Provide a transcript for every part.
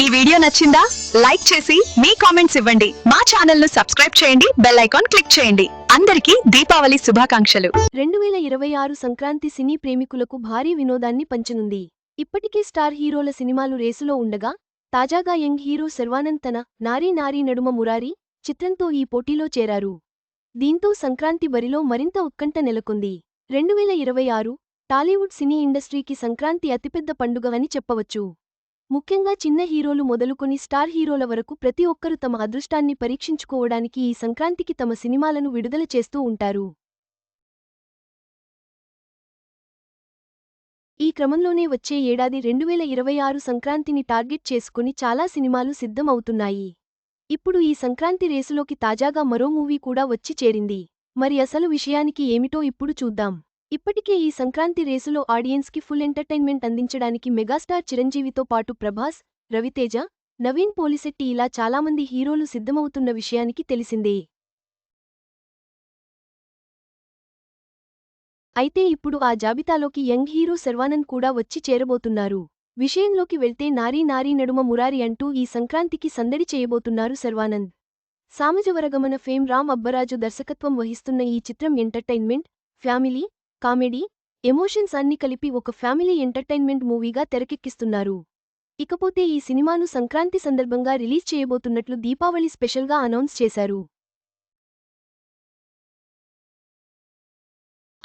ఈ వీడియో నచ్చిందా? లైక్ చేసి మీ కామెంట్స్ ఇవ్వండి. మా ఛానల్ను సబ్స్క్రైబ్ చేయండి. బెల్ ఐకాన్ క్లిక్ చేయండి. అందరికీ దీపావళి శుభాకాంక్షలు. రెండు వేల ఇరవై ఆరు సంక్రాంతి సినీ ప్రేమికులకు భారీ వినోదాన్ని పంచనుంది. ఇప్పటికే స్టార్ హీరోల సినిమాలు రేసులో ఉండగా తాజాగా యంగ్ హీరో శర్వానంద్ తన నారీ నారీ నడుమ మురారి చిత్రంతో ఈ పోటీలో చేరారు. దీంతో సంక్రాంతి బరిలో మరింత ఉత్కంఠ నెలకొంది. రెండు వేల ఇరవై ఆరు టాలీవుడ్ సినీ ఇండస్ట్రీకి సంక్రాంతి అతిపెద్ద పండుగవని చెప్పవచ్చు. ముఖ్యంగా చిన్న హీరోలు మొదలుకొని స్టార్ హీరోల వరకు ప్రతి ఒక్కరూ తమ అదృష్టాన్ని పరీక్షించుకోవడానికి ఈ సంక్రాంతికి తమ సినిమాలను విడుదల చేస్తూ ఉంటారు. ఈ క్రమంలోనే వచ్చే ఏడాది రెండు వేల ఇరవై ఆరు సంక్రాంతిని టార్గెట్ చేసుకుని చాలా సినిమాలు సిద్ధం అవుతున్నాయి ఇప్పుడు ఈ సంక్రాంతి రేసులోకి తాజాగా మరో మూవీ కూడా వచ్చి చేరింది. మరి అసలు విషయానికి ఏమిటో ఇప్పుడు చూద్దాం. ఇప్పటికే ఈ సంక్రాంతి రేసులో ఆడియన్స్కి ఫుల్ ఎంటర్టైన్మెంట్ అందించడానికి మెగాస్టార్ చిరంజీవితో పాటు ప్రభాస్ రవితేజ నవీన్ పోలిశెట్టి ఇలా చాలామంది హీరోలు సిద్ధమవుతున్న విషయానికి తెలిసిందే. అయితే ఇప్పుడు ఆ జాబితాలోకి యంగ్ హీరో శర్వానంద్ కూడా వచ్చి చేరబోతున్నారు. విషయంలోకి వెళ్తే నారీ నారీ నడుమ మురారి అంటూ ఈ సంక్రాంతికి సందడి చేయబోతున్నారు శర్వానంద్. సామజవరగమన ఫేమ్ రామ్ అబ్బరాజు దర్శకత్వం వహిస్తున్న ఈ చిత్రం ఎంటర్టైన్మెంట్ ఫ్యామిలీ కామెడీ ఎమోషన్స్ అన్ని కలిపి ఒక ఫ్యామిలీ ఎంటర్టైన్మెంట్ మూవీగా తెరకెక్కిస్తున్నారు. ఇకపోతే ఈ సినిమాను సంక్రాంతి సందర్భంగా రిలీజ్ చేయబోతున్నట్లు దీపావళి స్పెషల్గా అనౌన్స్ చేశారు.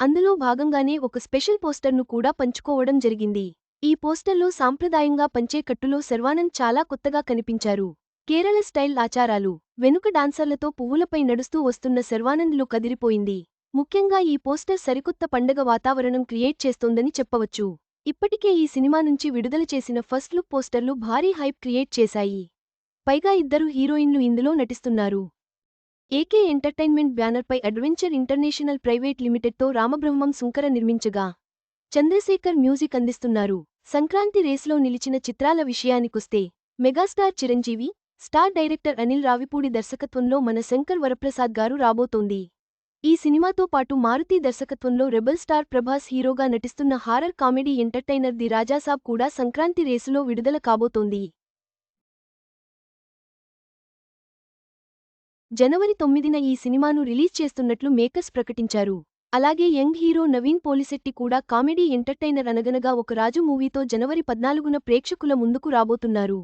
అందులో భాగంగానే ఒక స్పెషల్ పోస్టర్ను కూడా పంచుకోవడం జరిగింది. ఈ పోస్టర్లో సాంప్రదాయంగా పంచే కట్టులో శర్వానంద్ చాలా కొత్తగా కనిపించారు. కేరళ స్టైల్ ఆచారాలు వెనుక డాన్సర్లతో పువ్వులపై నడుస్తూ వస్తున్న శర్వానంద్లు కదిరిపోయింది. ముఖ్యంగా ఈ పోస్టర్ సరికొత్త పండగ వాతావరణం క్రియేట్ చేస్తోందని చెప్పవచ్చు. ఇప్పటికే ఈ సినిమా నుంచి విడుదల చేసిన ఫస్ట్ లుక్ పోస్టర్లు భారీ హైప్ క్రియేట్ చేశాయి. పైగా ఇద్దరు హీరోయిన్లు ఇందులో నటిస్తున్నారు. ఏకే ఎంటర్టైన్మెంట్ బ్యానర్పై అడ్వెంచర్ ఇంటర్నేషనల్ ప్రైవేట్ లిమిటెడ్తో రామబ్రహ్మం సుంకర నిర్మించగా చంద్రశేఖర్ మ్యూజిక్ అందిస్తున్నారు. సంక్రాంతి రేస్లో నిలిచిన చిత్రాల విషయానికొస్తే megastar Chiranjeevi star director Anil Ravipudi దర్శకత్వంలో మన శంకర్ వరప్రసాద్ గారు రాబోతోంది. ఈ సినిమాతో పాటు మారుతి దర్శకత్వంలో రెబల్ స్టార్ ప్రభాస్ హీరోగా నటిస్తున్న horror comedy entertainer the Raja Saab కూడా సంక్రాంతి రేసులో విడుదల కాబోతోంది. జనవరి తొమ్మిదిన ఈ సినిమాను రిలీజ్ చేస్తున్నట్లు మేకర్స్ ప్రకటించారు. అలాగే యంగ్ హీరో నవీన్ పోలిశెట్టి కూడా కామెడీ ఎంటర్టైనర్ అనగనగా ఒక రాజు మూవీతో జనవరి పద్నాలుగున ప్రేక్షకుల ముందుకు రాబోతున్నారు.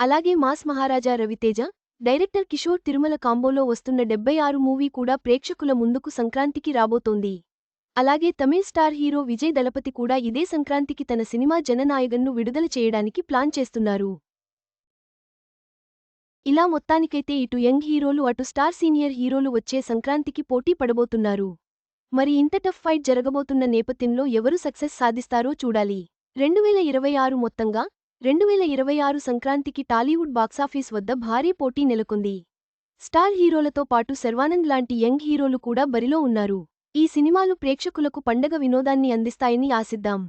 అలాగే మాస్ మహారాజా రవితేజ డైరెక్టర్ కిషోర్ తిరుమల కాంబోలో వస్తున్న డెబ్బై ఆరు మూవీ కూడా ప్రేక్షకుల ముందుకు సంక్రాంతికి రాబోతోంది. అలాగే తమిళ్ స్టార్ హీరో విజయ్ దళపతి కూడా ఇదే సంక్రాంతికి తన సినిమా జననాయగన్ను విడుదల చేయడానికి ప్లాన్ చేస్తున్నారు. ఇలా మొత్తానికైతే ఇటు యంగ్ హీరోలు అటు స్టార్ సీనియర్ హీరోలు వచ్చే సంక్రాంతికి పోటీ పడబోతున్నారు. మరి ఇంత టఫ్ ఫైట్ జరగబోతున్న నేపథ్యంలో ఎవరు సక్సెస్ సాధిస్తారో చూడాలి. రెండు వేల ఇరవై ఆరు మొత్తంగా రెండు వేల ఇరవై ఆరు సంక్రాంతికి టాలీవుడ్ బాక్సాఫీస్ వద్ద భారీ పోటీ నెలకొంది. స్టార్ హీరోలతో పాటు శర్వానంద్ లాంటి యంగ్ హీరోలు కూడా బరిలో ఉన్నారు. ఈ సినిమాలు ప్రేక్షకులకు పండగ వినోదాన్ని అందిస్తాయని ఆశిద్దాం.